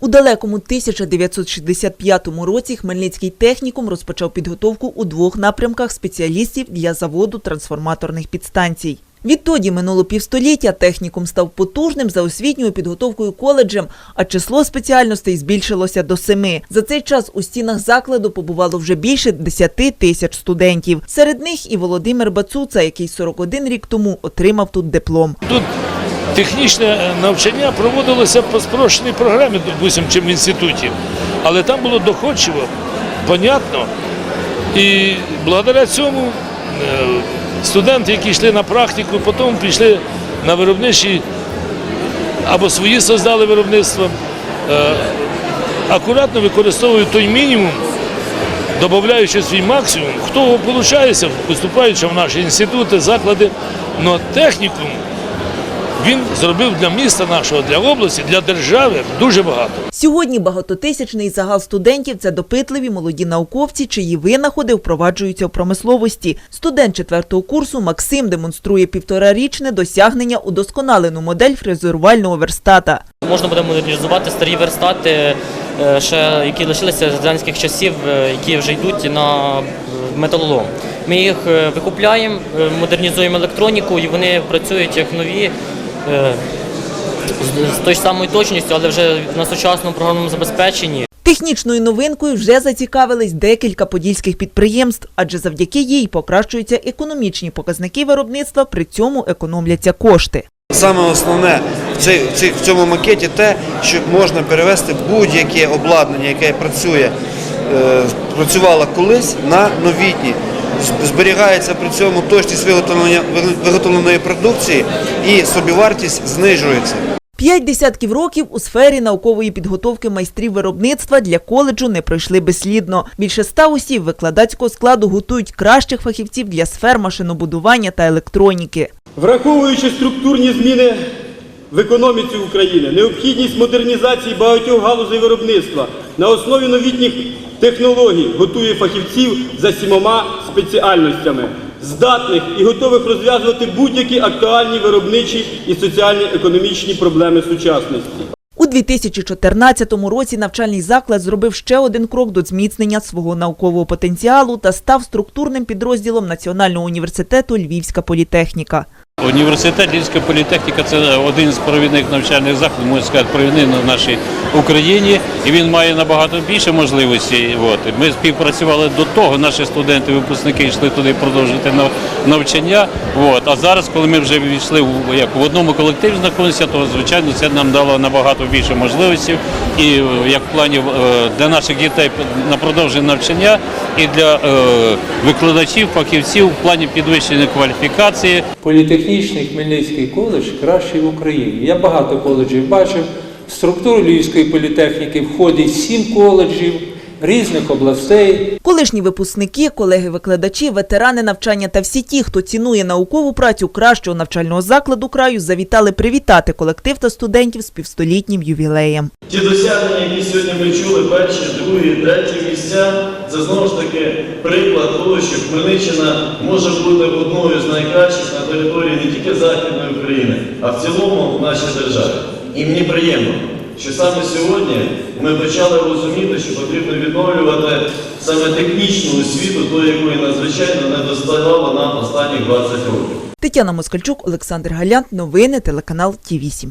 У далекому 1965 році Хмельницький технікум розпочав підготовку у двох напрямках спеціалістів для заводу трансформаторних підстанцій. Відтоді минуло півстоліття технікум став потужним за освітньою підготовкою коледжем, а число спеціальностей збільшилося до семи. За цей час у стінах закладу побувало вже більше 10 тисяч студентів. Серед них і Володимир Бацуца, який 41 рік тому отримав тут диплом. Тут технічне е, навчання проводилося по спрощеній програмі, допустим, чим в інституті. Але там було доходчиво, понятно. І благодаря цьому е, студенти, які йшли на практику, потім пішли на виробничі або свої создали виробництво, е, акуратно використовують той мінімум, додаючи свій максимум, хто виходить, поступаючи в наші інститути, заклади, але технікум він зробив для міста нашого, для області, для держави дуже багато. Сьогодні багатотисячний загал студентів це допитливі молоді науковці, чиї винаходи впроваджуються в промисловості. Студент четвертого курсу Максим демонструє півторарічне досягнення удосконалену модель фрезерувального верстата. Можна буде модернізувати старі верстати, е, ще які лишилися з радянських часів, е, які вже йдуть на е, металолом. Ми їх викупляємо, модернізуємо електроніку, і вони працюють як нові. Е, з- З тою самою точністю, але вже на сучасному програмному забезпеченні. Технічною новинкою вже зацікавились декілька подільських підприємств, адже завдяки їй покращуються економічні показники виробництва, при цьому економляться кошти. Саме основне в, цей, в, цих- в цьому макеті те, що можна перевести будь-яке обладнання, яке працює, е, працювало колись на новітні. Зберігається при цьому точність виготовлення виготовленої продукції і собівартість знижується. П'ять десятків років у сфері наукової підготовки майстрів виробництва для коледжу не пройшли безслідно. Більше ста осіб викладацького складу готують кращих фахівців для сфер машинобудування та електроніки. Враховуючи структурні зміни в економіці України, необхідність модернізації багатьох галузей виробництва на основі новітніх технологій готує фахівців за сімома спеціальностями, здатних і готових розв'язувати будь-які актуальні виробничі і соціально-економічні проблеми сучасності. У 2014 році навчальний заклад зробив ще один крок до зміцнення свого наукового потенціалу та став структурним підрозділом Національного університету Львівська політехніка. Університет Львівська політехніка це один з провідних навчальних закладів, можна сказати, провідний на нашій Україні, і він має набагато більше можливостей. Ми співпрацювали до того, наші студенти, випускники йшли туди продовжити навчання. А зараз, коли ми вже війшли в, одному колективі знаходимося, то звичайно це нам дало набагато більше можливостей. І як в плані е, для наших дітей на продовження навчання, і для е, викладачів, фахівців в плані підвищення кваліфікації. Політехнічний Хмельницький коледж кращий в Україні. Я багато коледжів бачив. В структуру Львівської політехніки входить сім коледжів різних областей. Колишні випускники, колеги-викладачі, ветерани навчання та всі ті, хто цінує наукову працю кращого навчального закладу краю, завітали привітати колектив та студентів з півстолітнім ювілеєм. Ті досягнення, які сьогодні ми чули, перші, другі, треті місця, це знову ж таки приклад того, що Хмельниччина може бути одною з найкращих на території не тільки Західної України, а в цілому в нашій державі. І мені приємно, що саме сьогодні ми почали розуміти, що потрібно відновлювати саме технічну освіту, ту, якої надзвичайно не доставало нам останні 20 років. Тетяна Москальчук, Олександр Галянт. Новини телеканал Ті 8